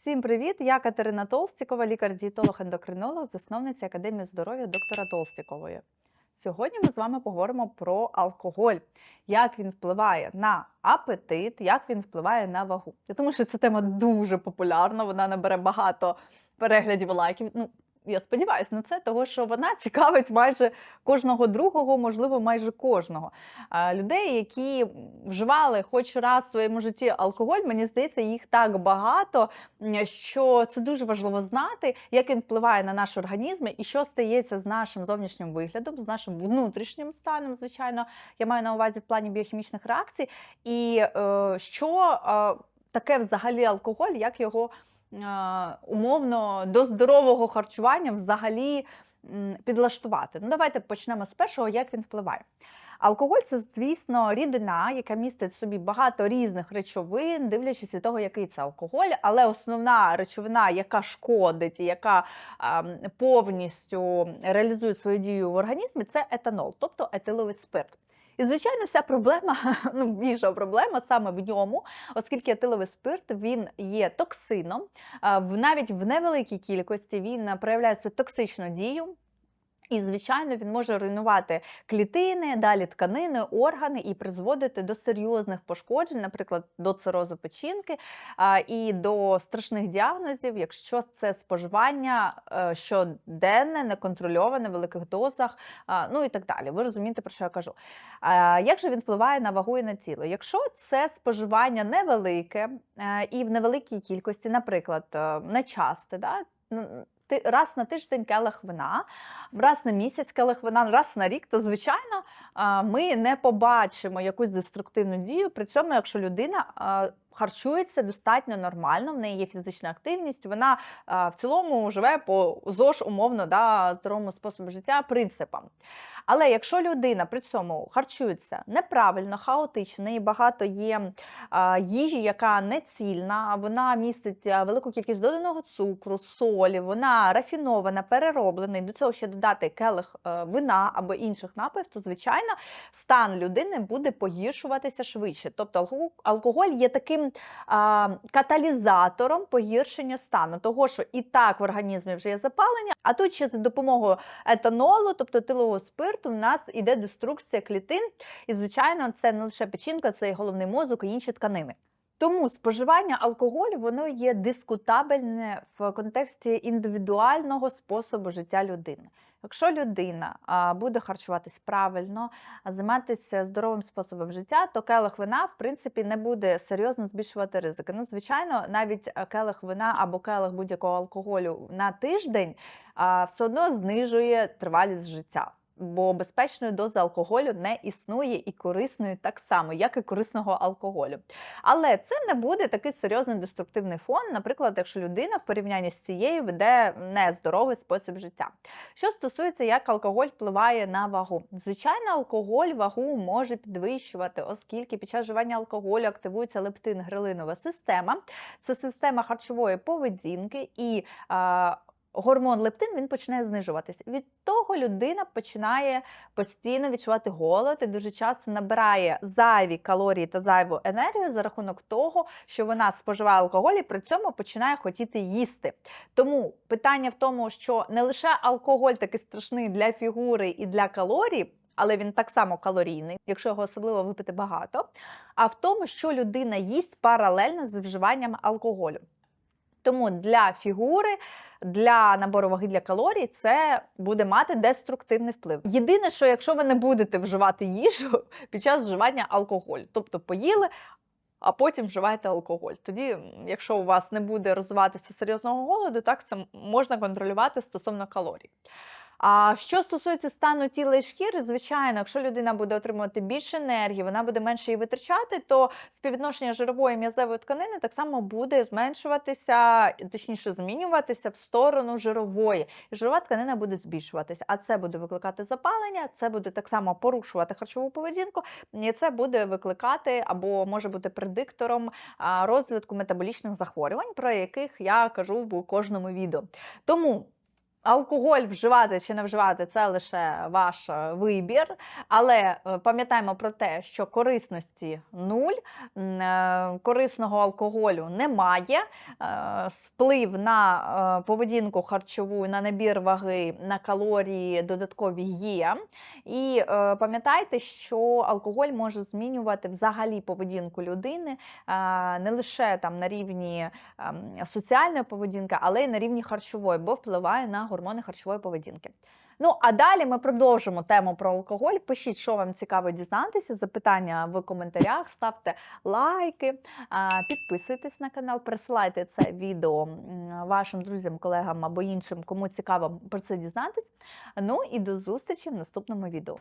Всім привіт! Я Катерина Толстікова, лікар-дієтолог-ендокринолог, засновниця Академії здоров'я доктора Толстікової. Сьогодні ми з вами поговоримо про алкоголь, як він впливає на апетит, як він впливає на вагу. Я думаю, що ця тема дуже популярна, вона набере багато переглядів лайків. Ну, я сподіваюся на це, тому що вона цікавить майже кожного другого, можливо, майже кожного. Людей, які вживали хоч раз в своєму житті алкоголь, мені здається, їх так багато, що це дуже важливо знати, як він впливає на наш організм і що стається з нашим зовнішнім виглядом, з нашим внутрішнім станом, звичайно, я маю на увазі в плані біохімічних реакцій, і е, що е, таке взагалі алкоголь, як його умовно до здорового харчування взагалі підлаштувати. Ну, давайте почнемо з першого, як він впливає. Алкоголь це, звісно, рідина, яка містить в собі багато різних речовин, дивлячись від того, який це алкоголь, але основна речовина, яка шкодить і яка повністю реалізує свою дію в організмі, це етанол, тобто етиловий спирт. І, звичайно, вся проблема, ну більша проблема саме в ньому, оскільки етиловий спирт він є токсином, навіть в невеликій кількості він проявляє свою токсичну дію. І, звичайно, він може руйнувати клітини, далі тканини, органи і призводити до серйозних пошкоджень, наприклад, до цирозу печінки і до страшних діагнозів, якщо це споживання е, щоденне, неконтрольоване в великих дозах, ну і так далі. Ви розумієте, про що я кажу. Як же він впливає на вагу і на тіло? Якщо це споживання невелике е, і в невеликій кількості, наприклад, е, нечасте, да, ну, раз на тиждень келих вина, раз на місяць келих вина, раз на рік, то звичайно ми не побачимо якусь деструктивну дію. При цьому, якщо людина харчується достатньо нормально, в неї є фізична активність, вона в цілому живе по ЗОЖ, умовно, да, здоровому способу життя принципам. Але якщо людина при цьому харчується неправильно, хаотично, неї багато є їжі, яка не цільна, вона містить велику кількість доданого цукру, солі, вона рафінована, перероблена, і до цього ще додати келих е, вина або інших напоїв, то звичайно стан людини буде погіршуватися швидше. Тобто алкоголь є таким каталізатором погіршення стану, того що і так в організмі вже є запалення, а тут ще за допомогою етанолу, тобто тилового спирту, в нас іде деструкція клітин. І, звичайно, це не лише печінка, це і головний мозок, і інші тканини. Тому споживання алкоголю воно є дискутабельне в контексті індивідуального способу життя людини. Якщо людина буде харчуватись правильно, займатися здоровим способом життя, то келих вина в принципі не буде серйозно збільшувати ризики. Ну, звичайно, навіть келих вина або келих будь-якого алкоголю на тиждень все одно знижує тривалість життя. Бо безпечної дози алкоголю не існує і корисної так само, як і корисного алкоголю. Але це не буде такий серйозний деструктивний фон, наприклад, якщо людина в порівнянні з цією веде нездоровий спосіб життя. Що стосується, як алкоголь впливає на вагу, звичайно, алкоголь вагу може підвищувати, оскільки під час вживання алкоголю активується лептин-грелинова система, це система харчової поведінки і. Гормон лептин він починає знижуватися. Від того людина починає постійно відчувати голод і дуже часто набирає зайві калорії та зайву енергію за рахунок того, що вона споживає алкоголь і при цьому починає хотіти їсти. Тому питання в тому, що не лише алкоголь такий страшний для фігури і для калорій. Але він так само калорійний, якщо його особливо випити багато. А в тому, що людина їсть паралельно з вживанням алкоголю. Тому для фігури, для набору ваги для калорій, це буде мати деструктивний вплив. Єдине, що якщо ви не будете вживати їжу під час вживання алкоголю, тобто поїли, а потім вживаєте алкоголь. Тоді, якщо у вас не буде розвиватися серйозного голоду, так це можна контролювати стосовно калорій. А що стосується стану тіла і шкіри, звичайно, якщо людина буде отримувати більше енергії, вона буде менше її витрачати, то співвідношення жирової м'язевої тканини так само буде зменшуватися, точніше змінюватися в сторону жирової. І жирова тканина буде збільшуватися, а це буде викликати запалення, це буде так само порушувати харчову поведінку, і це буде викликати або може бути предиктором розвитку метаболічних захворювань, про яких я кажу в кожному відео. Тому Алкоголь вживати чи не вживати це лише ваш е, вибір, але е, пам'ятаємо про те, що корисності нуль, е, корисного алкоголю немає. Вплив на поведінку харчову, на набір ваги, на калорії додаткові є. І пам'ятайте, що алкоголь може змінювати взагалі поведінку людини не лише там на рівні ем, соціальної поведінки, але й на рівні харчової, бо впливає на гормони харчової поведінки. Ну, а далі ми продовжимо тему про алкоголь. Пишіть, що вам цікаво дізнатися, запитання в коментарях, ставте лайки, підписуйтесь на канал, присилайте це відео вашим друзям, колегам або іншим, кому цікаво про це дізнатись. Ну і до зустрічі в наступному відео.